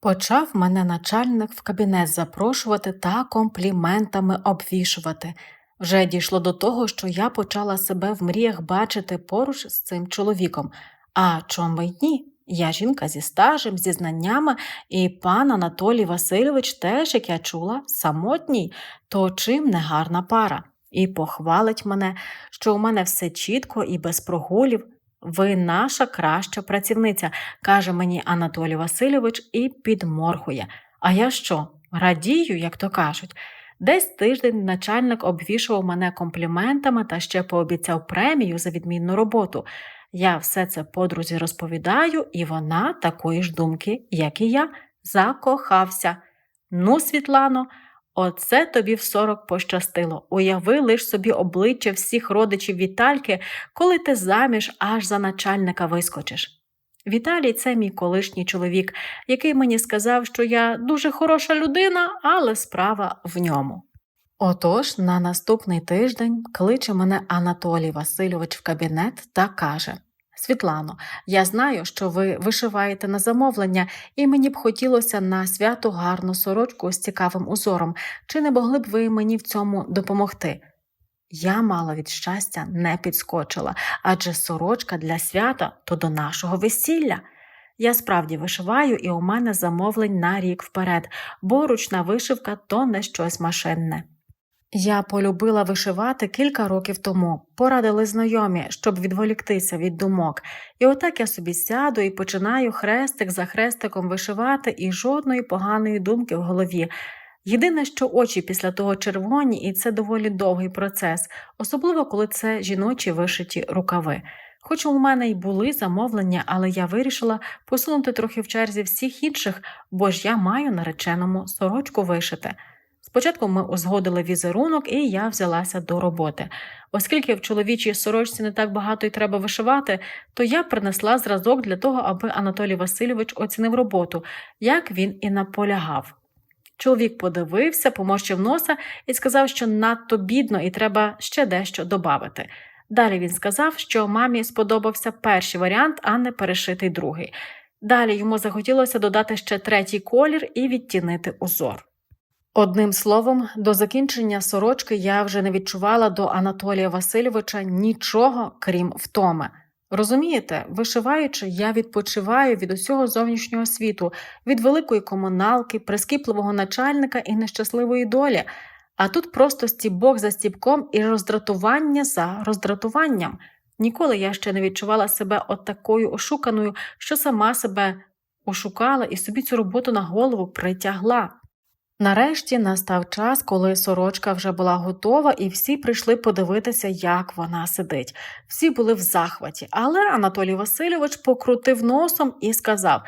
Почав мене начальник в кабінет запрошувати та компліментами обвішувати. Вже дійшло до того, що я почала себе в мріях бачити поруч з цим чоловіком. А чому й ні? Я жінка зі стажем, зі знаннями, і пан Анатолій Васильович теж, як я чула, самотній, то чим не гарна пара. І похвалить мене, що у мене все чітко і без прогулів. Ви наша краща працівниця, каже мені Анатолій Васильович і підморгує. А я що? Радію, як то кажуть. Десь тиждень начальник обвішував мене компліментами та ще пообіцяв премію за відмінну роботу. Я все це подрузі розповідаю, і вона такої ж думки, як і я, закохався. Ну, Світлано, оце тобі в сорок пощастило. Уяви лиш собі обличчя всіх родичів Вітальки, коли ти заміж аж за начальника вискочиш. Віталій це мій колишній чоловік, який мені сказав, що я дуже хороша людина, але справа в ньому. Отож, на наступний тиждень кличе мене Анатолій Васильович в кабінет та каже: Світлано, я знаю, що ви вишиваєте на замовлення, і мені б хотілося на свято гарну сорочку з цікавим узором. Чи не могли б ви мені в цьому допомогти? Я мало від щастя не підскочила, адже сорочка для свята то до нашого весілля. Я справді вишиваю, і у мене замовлень на рік вперед, бо ручна вишивка то не щось машинне. Я полюбила вишивати кілька років тому, порадили знайомі, щоб відволіктися від думок. І отак я собі сяду і починаю хрестик за хрестиком вишивати, і жодної поганої думки в голові. Єдине, що очі після того червоні, і це доволі довгий процес, особливо коли це жіночі вишиті рукави. Хоч у мене й були замовлення, але я вирішила посунути трохи в черзі всіх інших, бо ж я маю нареченому сорочку вишити. Спочатку ми узгодили візерунок, і я взялася до роботи. Оскільки в чоловічій сорочці не так багато й треба вишивати, то я принесла зразок для того, аби Анатолій Васильович оцінив роботу, як він і наполягав. Чоловік подивився, поморщив носа і сказав, що надто бідно і треба ще дещо додати. Далі він сказав, що мамі сподобався перший варіант, а не перешитий другий. Далі йому захотілося додати ще третій колір і відтінити узор. Одним словом, до закінчення сорочки я вже не відчувала до Анатолія Васильовича нічого, крім втоми. Розумієте, вишиваючи, я відпочиваю від усього зовнішнього світу, від великої комуналки, прискіпливого начальника і нещасливої долі, а тут просто стібок за стібком і роздратування за роздратуванням. Ніколи я ще не відчувала себе от ошуканою, що сама себе ошукала і собі цю роботу на голову притягла. Нарешті настав час, коли сорочка вже була готова, і всі прийшли подивитися, як вона сидить. Всі були в захваті, але Анатолій Васильович покрутив носом і сказав: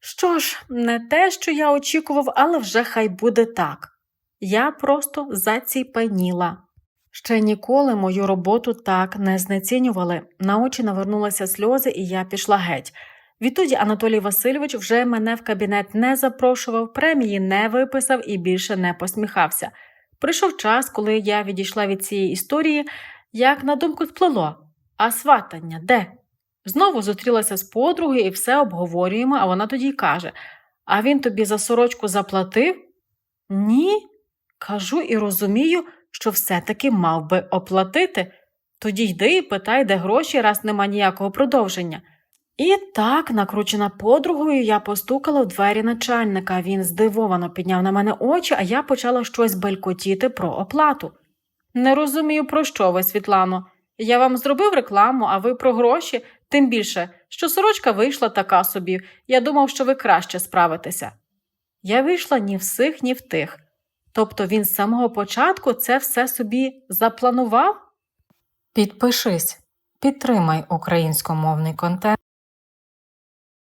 Що ж, не те, що я очікував, але вже хай буде так. Я просто заціпеніла. Ще ніколи мою роботу так не знецінювали. На очі навернулися сльози, і я пішла геть. Відтоді Анатолій Васильович вже мене в кабінет не запрошував, премії не виписав і більше не посміхався. Прийшов час, коли я відійшла від цієї історії, як на думку сплело. А сватання де? Знову зустрілася з подругою і все обговорюємо, а вона тоді й каже: А він тобі за сорочку заплатив? Ні. Кажу і розумію, що все-таки мав би оплатити. Тоді йди і питай, де гроші, раз нема ніякого продовження. І так, накручена подругою, я постукала в двері начальника. Він здивовано підняв на мене очі, а я почала щось белькотіти про оплату. Не розумію, про що ви, Світлано. Я вам зробив рекламу, а ви про гроші, тим більше, що сорочка вийшла така собі. Я думав, що ви краще справитеся. Я вийшла ні в сих, ні в тих. Тобто він з самого початку це все собі запланував? Підпишись, підтримай українськомовний контент.